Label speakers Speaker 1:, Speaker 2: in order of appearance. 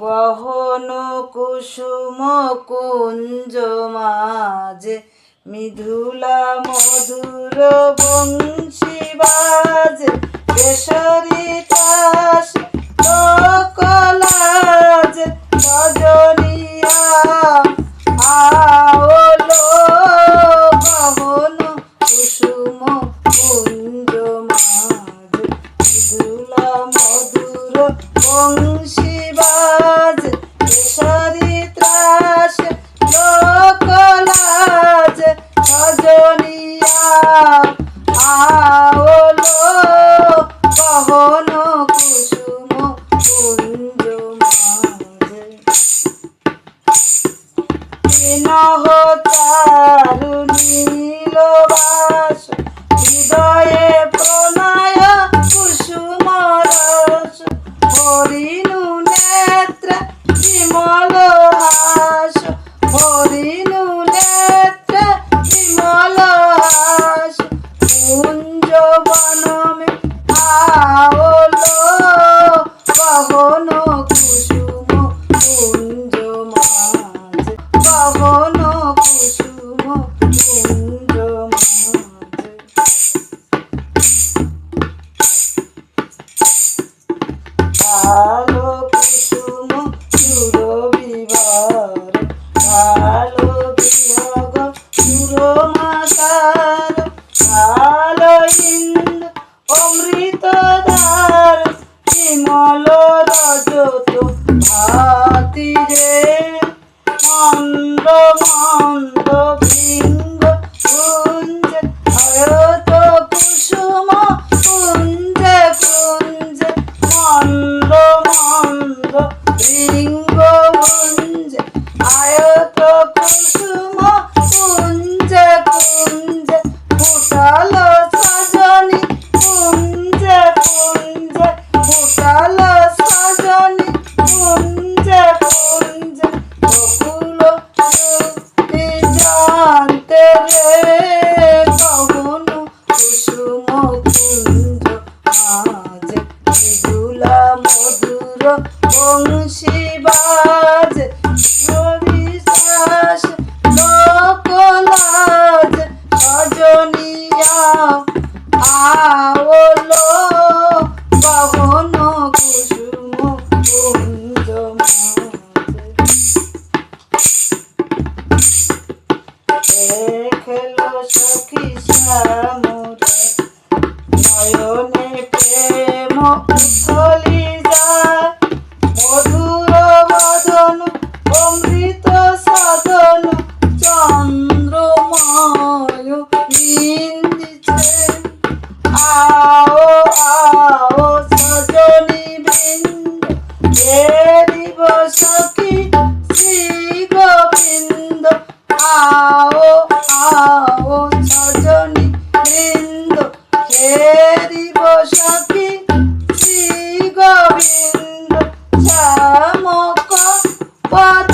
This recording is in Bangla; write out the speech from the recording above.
Speaker 1: গহন কুসুম কুঞ্জ মাঝে মিধুলা মধুর বংশী বাজে কেশরী তাস কলাজ রজনিয়া। আওলো গহন কুসুম কুঞ্জ মাঝে মৃদুলা মধুর বংশী বিনহ মধুর বংশী বাজ রবিশ্বাস লোকলাজ সজনিয়া, আওলো গহন কুসুম কুঞ্জ দেখল সখী শ্যামরে নয়নে প্রেম নিন্দিছে আও আও সজনি বৃন্দ দেব সখী শ্রী গোবিন্দ আও আও সজনি বৃন্দ হেরিব সখী শ্রী গোবিন্দ শ্যামক পদ